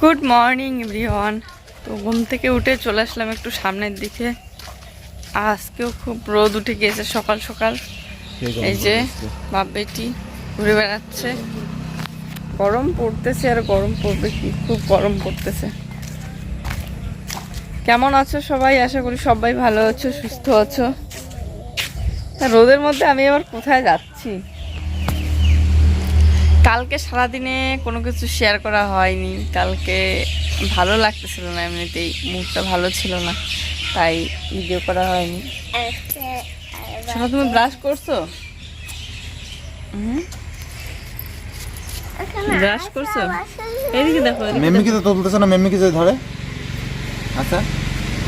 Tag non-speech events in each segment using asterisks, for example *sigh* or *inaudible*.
Good morning everyone তো ঘুম থেকে উঠে চলে আসলাম একটু সামনের দিকে। আজকেও খুব রোদ উঠে গিয়েছে সকাল সকাল। এই যে বাপ বেটি ঘুরে বেড়াচ্ছে। গরম পড়তেছে আর গরম পড়বে কি? খুব গরম পড়তেছে। কেমন আছো সবাই? আশা করি সবাই ভালো আছো সুস্থ আছো। রোদের মধ্যে আমি আবার কোথায় যাচ্ছি? কালকে সারাদিনে কোনো কিছু শেয়ার করা হয়নি। কালকে ভালো লাগতেছিল না এমনিতেই মুডটা ভালো ছিল না তাই ভিডিও করা হয়নি। সোনা তুমি ব্রাশ করছ? ব্রাশ করছ? এদিকে দেখো এদিকে মেম্মি কি তো তুলতেছে না মেম্মি কি ধরে। আচ্ছা।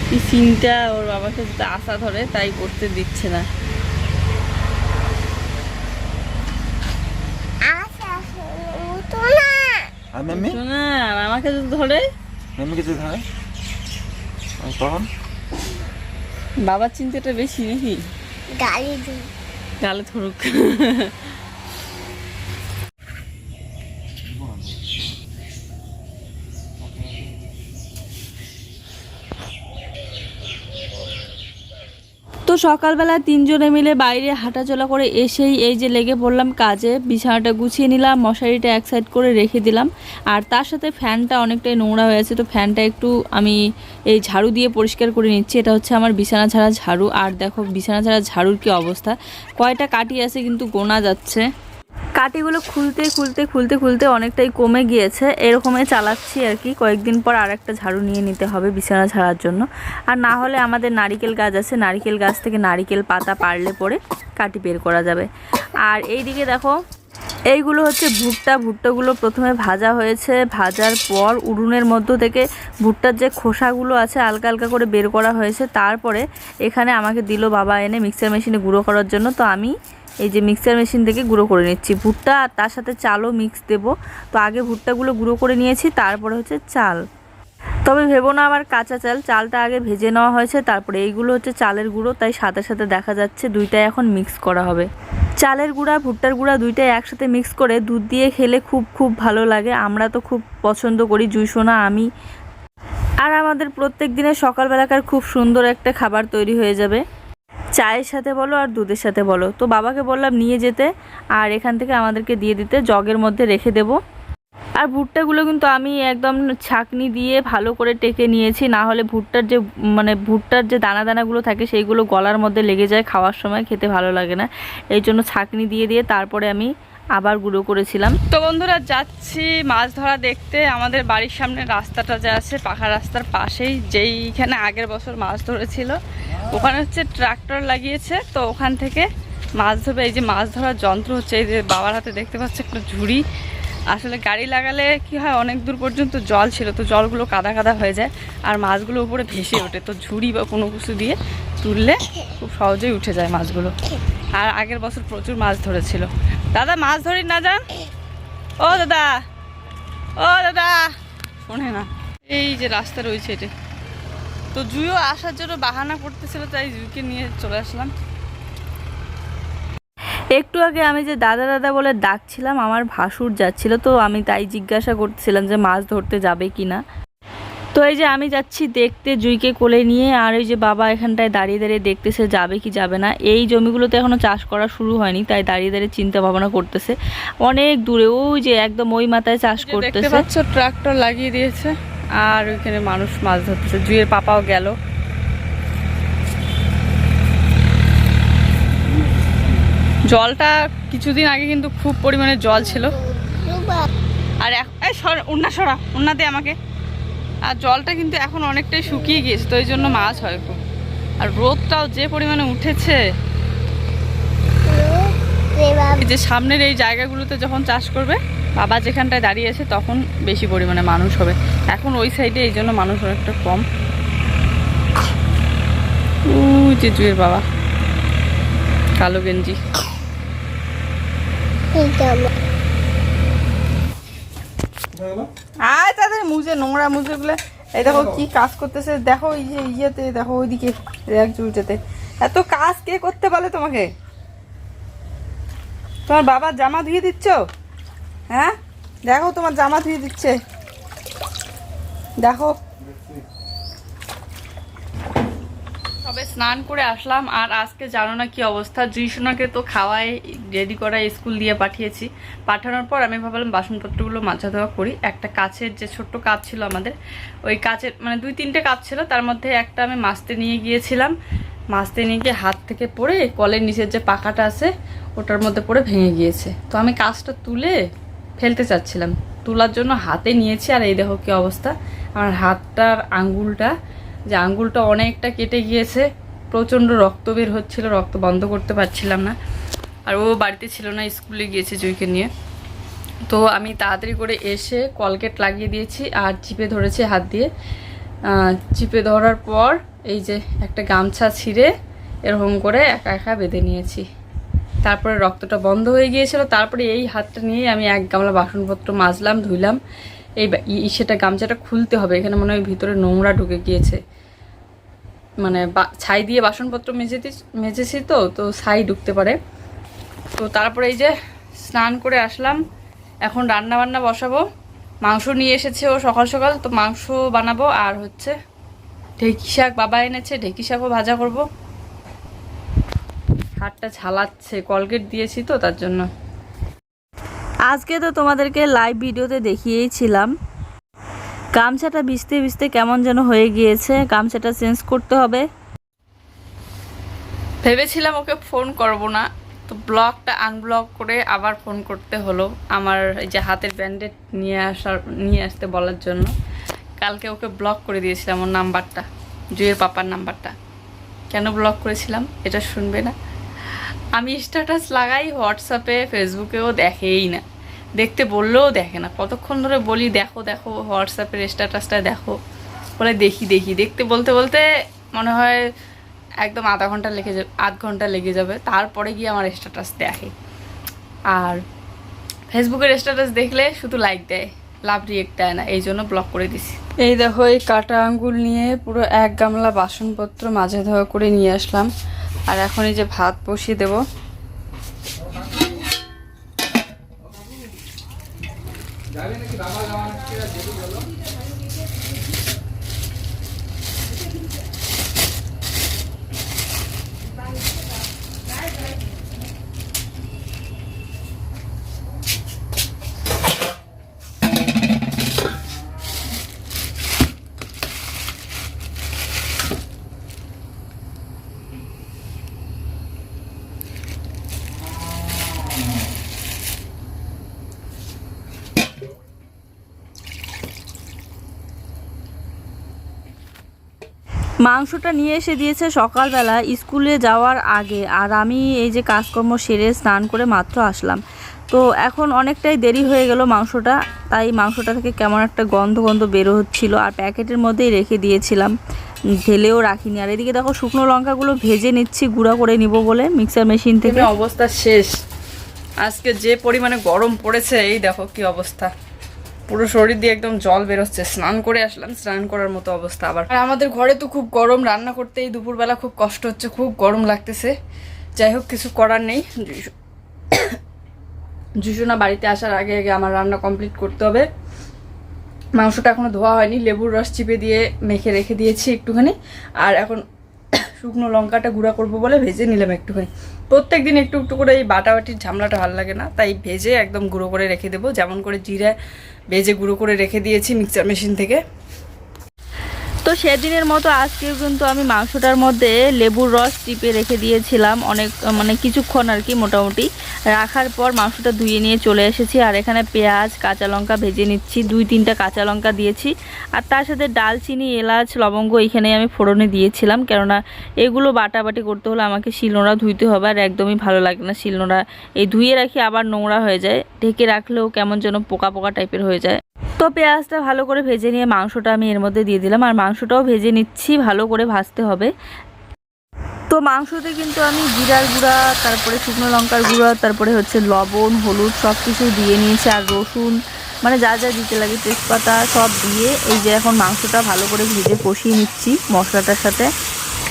কি সিনটা ওর বাবাকে আশা ধরে তাই করতে দিচ্ছে না। আর মেম্মি? না আমাকে যদি ধরে। মেম্মি কি যে ধরে তখন বাবার চিন্তাটা বেশি নাকি? গালি দিই গালে ধরুক। তো সকালবেলা তিনজনে মিলে বাইরে হাঁটাচলা করে এসেই এই যে লেগে পড়লাম কাজে, বিছানাটা গুছিয়ে নিলাম, মশারিটা এক সাইড করে রেখে দিলাম। আর তার সাথে ফ্যানটা অনেকটাই নোংরা হয়েছে তো ফ্যানটা একটু আমি এই ঝাড়ু দিয়ে পরিষ্কার করে নিচ্ছি। এটা হচ্ছে আমার বিছানা ছাড়া ঝাড়ু। আর দেখো, বিছানা ছাড়া ঝাড়ুর কি অবস্থা? কয়টা কাটিয়ে আছে কিন্তু গোনা যাচ্ছে। কাটিগুলো খুলতে খুলতে খুলতে খুলতে অনেকটাই কমে গিয়েছে। এরকমই চালাচ্ছি আর কি। কয়েকদিন পর আর একটা ঝাড়ু নিয়ে নিতে হবে বিছানা ঝাড়ার জন্য। আর না হলে আমাদের নারিকেল গাছ আছে, নারিকেল গাছ থেকে নারিকেল পাতা পারলে পরে কাটি বের করা যাবে। আর এই দিকে দেখো, এইগুলো হচ্ছে ভুট্টা। ভুট্টাগুলো প্রথমে ভাজা হয়েছে। ভাজার পর উড়ুনের মধ্য থেকে ভুট্টার যে খোসাগুলো আছে আলকা হালকা করে বের করা হয়েছে। তারপরে এখানে আমাকে দিল বাবা এনে মিক্সার মেশিনে গুঁড়ো করার জন্য। তো আমি এই যে মিক্সার মেশিন থেকে গুঁড়ো করে নিচ্ছি। ভুট্টা আর তার সাথে চালও মিক্স দেব। তো আগে ভুট্টাগুলো গুঁড়ো করে নিয়েছি, তারপরে হচ্ছে চাল। তবে ভেবো না আবার কাঁচা চাল, চালটা আগে ভেজে নেওয়া হয়েছে, তারপরে এইগুলো হচ্ছে চালের গুঁড়ো, তাই সাথে সাথে দেখা যাচ্ছে দুইটাই এখন মিক্স করা হবে। চালের গুঁড়া, ভুট্টার গুঁড়া দুইটাই একসাথে মিক্স করে দুধ দিয়ে খেলে খুব খুব ভালো লাগে। আমরা তো খুব পছন্দ করি জুইসোনা আমি। আর আমাদের প্রত্যেক দিনের সকালবেলাকার খুব সুন্দর একটা খাবার তৈরি হয়ে যাবে। চায়ের সাথে বলো আর দুধের সাথে বলো। তো বাবাকে বললাম নিয়ে যেতে, আর এখান থেকে আমাদেরকে দিয়ে দিতে, জগের মধ্যে রেখে দেবো। আর ভুট্টাগুলো কিন্তু আমি একদম ছাকনি দিয়ে ভালো করে টেকে নিয়েছি, না হলে ভুট্টার যে মানে ভুট্টার যে দানা দানাগুলো থাকে সেইগুলো গলার মধ্যে লেগে যায় খাওয়ার সময়, খেতে ভালো লাগে না। এই জন্য ছাকনি দিয়ে দিয়ে তারপরে আমি আবার গুঁড়ো করেছিলাম। তো বন্ধুরা, যাচ্ছি মাছ ধরা দেখতে। আমাদের বাড়ির সামনে রাস্তাটা যে আছে, পাকা রাস্তার পাশেই, যেইখানে আগের বছর মাছ ধরেছিল। ওখানে হচ্ছে ট্রাক্টর লাগিয়েছে। তো ওখান থেকে মাছ ধরবে। এই যে মাছ ধরার যন্ত্র হচ্ছে, এই যে বাবার হাতে দেখতে পাচ্ছে, একটা ঝুড়ি। আসলে গাড়ি লাগালে কি হয়, অনেক দূর পর্যন্ত জল ছিল, তো জলগুলো কাদা কাদা হয়ে যায় আর মাছগুলো উপরে ভেসে ওঠে। তো ঝুড়ি বা কোনো কিছু দিয়ে তুললে খুব সহজেই উঠে যায় মাছগুলো। আর আগের বছর প্রচুর মাছ ধরেছিল। দাদা, মাছ ধরি না যান। ও দাদা ও দাদা। শোনে না, এই যে রাস্তা রয়েছে এটা। তো জুইও আসার জন্য বাহানা করতেছিল, তাই জুইকে নিয়ে চলে আসলাম। একটু আগে আমি যে দাদা দাদা বলে ডাকছিলাম, আমার ভাসুর যাচ্ছিল, তো আমি তাই জিজ্ঞাসা করছিলাম যে মাছ ধরতে যাবে কি না তো এই যে আমি যাচ্ছি দেখতে জুইকে কোলে নিয়ে আর ওই যে বাবা এখানটায় দাঁড়িয়ে দাঁড়িয়ে দেখতেছে যাবে কি যাবে না। এই জমিগুলোতে এখনও চাষ করা শুরু হয়নি তাই দাঁড়িয়ে দাঁড়িয়ে চিন্তা ভাবনা করতেছে। অনেক দূরে ওই যে একদম ওই মাথায় চাষ করতেছে। পাচ্ছ ট্রাক্টর লাগিয়ে দিয়েছে আর ওইখানে মানুষ মাছ ধরতেছে। জুইয়ের পাপাও গেল। জলটা কিছুদিন আগে কিন্তু খুব পরিমাণে জল ছিল। আর সর উন্না সরা উন্না দে আমাকে। আর জলটা কিন্তু এখন অনেকটাই শুকিয়ে গিয়েছে, তো এই জন্য মাছ হয় খুব। আর রোদটাও যে পরিমাণে উঠেছে যে সামনের এই জায়গাগুলোতে যখন চাষ করবে, বাবা যেখানটায় দাঁড়িয়ে আছে তখন বেশি পরিমাণে মানুষ হবে। এখন ওই সাইডে এই জন্য মানুষ অনেকটা কম। জুয়ের বাবা, কালো গেঞ্জি। আয় তাদের মুজে নোংরা মুজে গুলো। এই দেখো কি কাজ করতেছে দেখো এই যে ইয়েতে দেখো ওইদিকে র্যাক ঝুলছেতে এত কাজ কে করতে বলে তোমাকে? তোমার বাবার জামা ধুয়ে দিচ্ছ? হ্যাঁ? দেখো তোমার জামা ধুয়ে দিচ্ছে। দেখো। তবে স্নান করে আসলাম, আর আজকে জানো না কি অবস্থা? জুইসোনাকে তো খাওয়াই রেডি করা স্কুল দিয়ে পাঠিয়েছি। পাঠানোর পর আমি ভাবলাম বাসনপত্রগুলো মাজা ধোয়া করি। একটা কাছের যে ছোট্ট কাপ ছিল আমাদের, ওই কাচের মানে দুই তিনটে কাপ ছিল, তার মধ্যে একটা আমি মাছতে নিয়ে গিয়েছিলাম। মাছতে নিয়ে গিয়ে হাত থেকে পড়ে কলের নিচের যে পাকাটা আছে, ওটার মধ্যে পড়ে ভেঙে গিয়েছে। তো আমি কাজটা তুলে ফেলতে চাচ্ছিলাম। তোলার জন্য হাতে নিয়েছি, আর এই দেখো কি অবস্থা। আমার হাতটার আঙ্গুলটা যে আঙ্গুলটা অনেকটা কেটে গিয়েছে, প্রচণ্ড রক্ত বের হচ্ছিল, রক্ত বন্ধ করতে পারছিলাম না। আর ও বাড়িতে ছিল না, স্কুলে গিয়েছে জুইকে নিয়ে। তো আমি তাড়াতাড়ি করে এসে কলগেট লাগিয়ে দিয়েছি আর চিপে ধরেছি হাত দিয়ে। চিপে ধরার পর এই যে একটা গামছা ছিঁড়ে এরকম করে একা একা বেঁধে নিয়েছি। তারপরে রক্তটা বন্ধ হয়ে গিয়েছিল, তারপরে এই হাতটা নিয়ে আমি এক গামলা বাসনপত্র মাজলাম, ধুইলাম। এই সেটা গামছাটা খুলতে হবে। এখানে মনে হয় ভিতরে নোংরা ঢুকে গিয়েছে। মানে ছাই দিয়ে বাসনপত্র মেজে দি- মেজেছি তো তো ছাই ঢুকতে পারে। তো তারপরে এই যে স্নান করে আসলাম। এখন রান্না বান্না বসাবো। মাংস নিয়ে এসেছে ও সকাল সকাল, তো মাংস বানাবো। আর হচ্ছে ঢেঁকি শাক বাবা এনেছে, ঢেঁকি শাকও ভাজা করব। হাতটা ঝালাচ্ছে, কলগেট দিয়েছি তো তার জন্য। আজকে তো তোমাদেরকে লাইভ ভিডিওতে দেখিয়েছিলাম। গামছাটা ভিজতে ভিজতে কেমন যেন হয়ে গিয়েছে, গামছাটা চেঞ্জ করতে হবে। ভেবেছিলাম ওকে ফোন করব না, তো ব্লগটা আনব্লক করে আবার ফোন করতে হলো আমার এই যে হাতের ব্যান্ডেড নিয়ে আসার, নিয়ে আসতে বলার জন্য। কালকে ওকে ব্লক করে দিয়েছিলাম ওর নাম্বারটা, জুয়ের পাপার নাম্বারটা। কেন ব্লক করেছিলাম এটা শুনবে না? আমি স্ট্যাটাস লাগাই, হোয়াটসঅ্যাপে ফেসবুকেও দেখেই না। দেখতে বললেও দেখে না। কতক্ষণ ধরে বলি, দেখো দেখো হোয়াটসঅ্যাপের স্ট্যাটাসটা দেখো। বলে দেখি দেখি। দেখতে বলতে বলতে মনে হয় একদম আধা ঘণ্টা লেগে যাবে, আধ ঘণ্টা লেগে যাবে। তারপরে গিয়ে আমার স্ট্যাটাস দেখে। আর ফেসবুকের স্ট্যাটাস দেখলে শুধু লাইক দেয়, লাভ রিয়েক্ট দেয় না। এই জন্য ব্লক করে দিছি। এই দেখো, এই কাটা আঙ্গুল নিয়ে পুরো এক গামলা বাসনপত্র মাঝে ধোয়া করে নিয়ে আসলাম। আর এখন এই যে ভাত বসিয়ে দেবো। মাংসটা নিয়ে এসে দিয়েছে সকালবেলা স্কুলে যাওয়ার আগে। আর আমি এই যে কাজকর্ম সেরে স্নান করে মাত্র আসলাম। তো এখন অনেকটাই দেরি হয়ে গেল মাংসটা, তাই মাংসটা থেকে কেমন একটা গন্ধ গন্ধ বেরো হচ্ছিল আর প্যাকেটের মধ্যেই রেখে দিয়েছিলাম। ঢেলেও রাখিনি। আর এদিকে দেখো শুকনো লঙ্কাগুলো ভেজে নিচ্ছি, গুঁড়া করে নিব বলে মিক্সার মেশিন থেকে। অবস্থা শেষ। আজকে যে পরিমাণে গরম পড়েছে, এই দেখো কি অবস্থা। পুরো শরীর দিয়ে একদম জল বেরোচ্ছে। স্নান করে আসলাম, স্নান করার মতো অবস্থা আবার। আর আমাদের ঘরে তো খুব গরম, রান্না করতেই দুপুরবেলা খুব কষ্ট হচ্ছে, খুব গরম লাগতেছে। যাই হোক, কিছু করার নেই। জুসুনা বাড়িতে আসার আগে আগে আমার রান্না কমপ্লিট করতে হবে। মাংসটা এখনও ধোয়া হয়নি, লেবুর রস চিপে দিয়ে মেখে রেখে দিয়েছি একটুখানি। আর এখন শুকনো লঙ্কাটা গুঁড়া করব বলে ভেজে নিলাম একটুখানি। প্রত্যেক দিন একটু একটু করে এই বাটাবাটির ঝামলাটা ভালো লাগে না, তাই ভেজে একদম গুঁড়ো করে রেখে দেবো। যেমন করে জিরা ভেজে গুঁড়ো করে রেখে দিয়েছি মিক্সার মেশিন থেকে। তো সেদিনের মতো আজকেও কিন্তু আমি মাংসটার মধ্যে লেবুর রস চিপে রেখে দিয়েছিলাম অনেক মানে কিছুক্ষণ আর কি মোটামুটি। রাখার পর মাংসটা ধুয়ে নিয়ে চলে এসেছি আর এখানে পেঁয়াজ, কাঁচা লঙ্কা ভেজে নিচ্ছি। দুই, তিনটা কাঁচা লঙ্কা দিয়েছি। আর তার সাথে ডালচিনি এলাচ, লবঙ্গ এখানে আমি ফোড়নে দিয়েছিলাম। কেননা এগুলো বাটাবাটি করতে হলে আমাকে শিলনোড়া ধুইতে হবে আর একদমই ভালো লাগে না শিলনোড়া। এই ধুয়ে রাখি আবার নোংরা হয়ে যায়। ঢেকে রাখলেও কেমন যেন পোকা পোকা টাইপের হয়ে যায়। তো পেঁয়াজটা ভালো করে ভেজে নিয়ে মাংসটা আমি এর মধ্যে দিয়ে দিলাম। আর মাংসটাও ভেজে নিচ্ছি, ভালো করে ভাজতে হবে। তো মাংসতে কিন্তু আমি জিরার গুঁড়া, তারপরে শুকনো লঙ্কার গুঁড়া, তারপরে হচ্ছে লবণ, হলুদ সব কিছু দিয়ে নিয়েছি আর রসুন মানে যা যা দিতে লাগে, তেজপাতা সব দিয়ে এই যে এখন মাংসটা ভালো করে ভেজে কষিয়ে নিচ্ছি মশলাটার সাথে।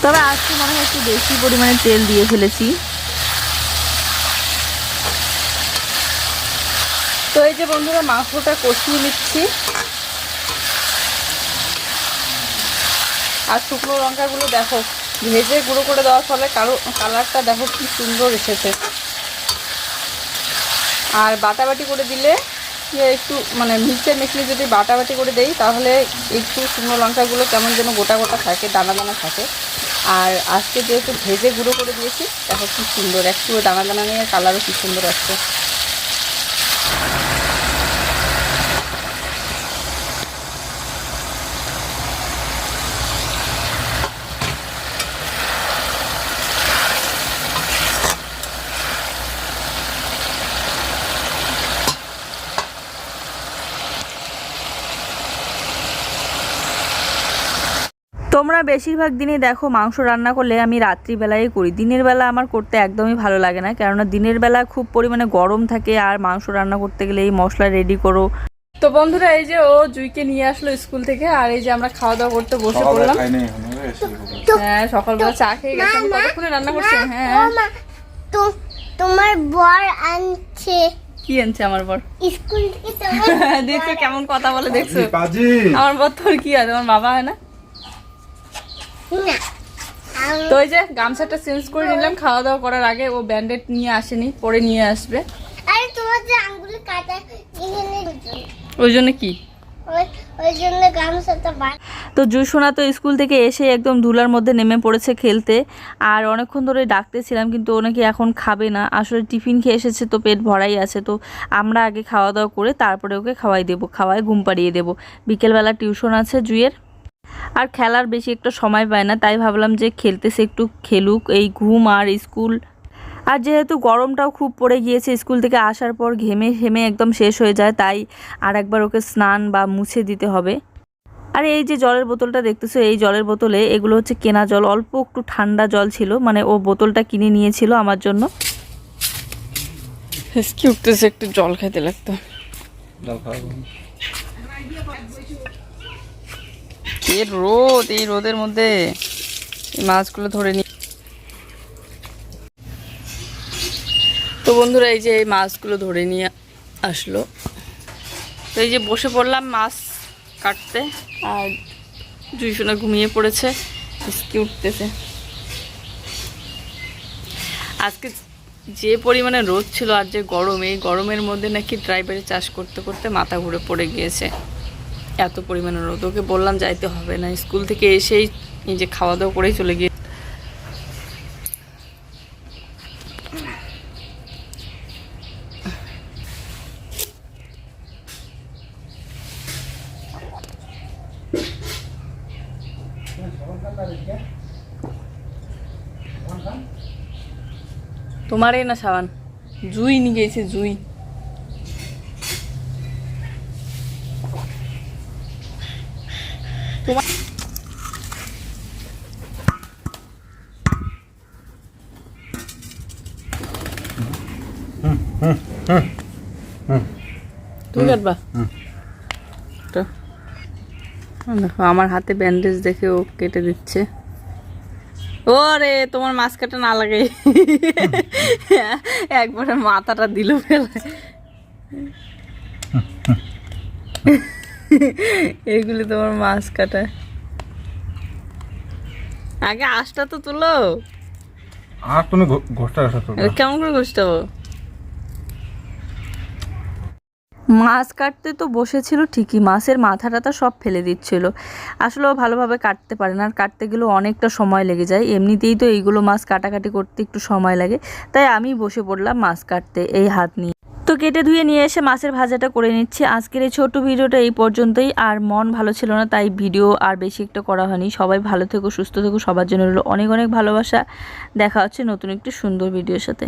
তবে আজকে মনে হয় একটু বেশি পরিমাণে তেল দিয়ে ফেলেছি। তো এই যে বন্ধুরা মাংসটা কষিয়ে নিচ্ছি। আর শুকনো লঙ্কাগুলো দেখো, ভেজে গুঁড়ো করে দেওয়ার ফলে কারও কালারটা দেখো কি সুন্দর এসেছে। আর বাটাবাটি করে দিলে একটু মানে মিক্সচার মেশিনে যদি বাটাবাটি করে দেই, তাহলে একটু শুকনো লঙ্কাগুলো কেমন যেন গোটা গোটা থাকে, দানা দানা থাকে। আর আজকে যেহেতু ভেজে গুঁড়ো করে দিয়েছি, দেখো কি সুন্দর একটু দানা দানা নিয়ে কালারও কি সুন্দর আসছে তোমরা বেশিরভাগ দিনই দেখো মাংস রান্না করলে আমি রাত্রিবেলায় করি। দিনের বেলা আমার করতে একদমই ভালো লাগে না কেননা দিনের বেলা খুব পরিমাণে গরম থাকে আর মাংস রান্না করতে গেলে এই মশলা রেডি করো। তো বন্ধুরা এই যে ও জুইকে নিয়ে আসলো স্কুল থেকে আর এই যে আমরা খাওয়া দাওয়া করতে বসে পড়লাম। হ্যাঁ সকালবেলা চা খেয়ে গেছে আমি কতক্ষণে রান্না করছি। হ্যাঁ। তো- তোমার বর আনছে। কি আনছে আমার বর? স্কুল থেকে *laughs* দেখছ কেমন কথা বলে দেখছ? পাজি আমার বর তোর কি আছে আমার বাবা হয় না? তো ওই যে গামছাটা চেঞ্জ করে নিলাম খাওয়া দাওয়া করার আগে ও ব্যান্ডেড নিয়ে আসেনি পরে নিয়ে আসবে। আরে তোমার যে আঙ্গুলে কাটা ওই জন্য। কি? তো জুসোনা তো স্কুল থেকে এসে একদম ধুলার মধ্যে নেমে পড়েছে খেলতে আর অনেকক্ষণ ধরে ডাকতেছিলাম কিন্তু ও নাকি এখন খাবে না। আসলে টিফিন খেয়ে এসেছে তো পেট ভরাই আছে তো আমরা আগে খাওয়া দাওয়া করে তারপরে ওকে খাওয়াই দেবো খাওয়াই ঘুম পাড়িয়ে দেবো। বিকেলবেলা টিউশন আছে জুয়ের আর খেলার বেশি একটা সময় পায় না তাই ভাবলাম যে খেলতেছে একটু খেলুক এই ঘুম আর স্কুল। আর যেহেতু গরমটাও খুব পড়ে গিয়েছে স্কুল থেকে আসার পর ঘেমে ঘেমে একদম শেষ হয়ে যায় তাই আর একবার ওকে স্নান বা মুছে দিতে হবে। আর এই যে জলের বোতলটা দেখতেছো এই জলের বোতলে এগুলো হচ্ছে কেনা জল অল্প একটু ঠান্ডা জল ছিল মানে ও বোতলটা কিনে নিয়েছিল আমার জন্য। উঠতেছে একটু জল খেতে লাগতো। এ রোদ, এই রোদের মধ্যে মাছগুলো ধরে নি তো বন্ধুরা, এই যে এই মাছগুলো ধরে নিয়ে আসলো। তো এই যে বসে পড়লাম মাছ কাটতে, আর জুইসোনা ঘুমিয়ে পড়েছে হিসকি উঠতেছে। আজকে যে পরিমাণে রোদ ছিল আর যে গরম, এই গরমের মধ্যে নাকি ড্রাইভারে চাষ করতে করতে মাথা ঘুরে পড়ে গিয়েছে। এত পরিমাণে রোদ, ওকে বললাম যাইতে হবে না, স্কুল থেকে এসেই যে খাওয়া দাওয়া করেই চলে গিয়ে তোমারই না সাবান, জুই নিয়ে গেছে, জুই তোমার তুমি কাটবা? তো দেখো আমার হাতে ব্যান্ডেজ দেখে ও কেটে দিচ্ছে। ও রে তোমার মাছ কাটা না লাগে *laughs* একবারে মাথাটা দিল ফেলে। *laughs* এইগুলি তোমার মাছ কাটা আগে আঁশটা তো তুলো। আর তুমি ঘোষটা কেমন করে ঘষতে মাছ কাটতে তো বসেছিল ঠিকই, মাছের মাথাটা তো সব ফেলে দিচ্ছিল। আসলে ও ভালোভাবে কাটতে পারে না, আর কাটতে গেলেও অনেকটা সময় লেগে যায়। এমনিতেই তো এইগুলো মাছ কাটাকাটি করতে একটু সময় লাগে, তাই আমি বসে পড়লাম মাছ কাটতে এই হাত নিয়ে। তো কেটে ধুয়ে নিয়ে এসে মাছের ভাজাটা করে নিচ্ছি। আজকের এই ছোট্ট ভিডিওটা এই পর্যন্তই, আর মন ভালো ছিল না, তাই ভিডিও আর বেশি একটা করা হয়নি। সবাই ভালো থেকো, সুস্থ থেকো, সবার জন্য অনেক অনেক ভালোবাসা। দেখা হচ্ছে নতুন একটি সুন্দর ভিডিওর সাথে।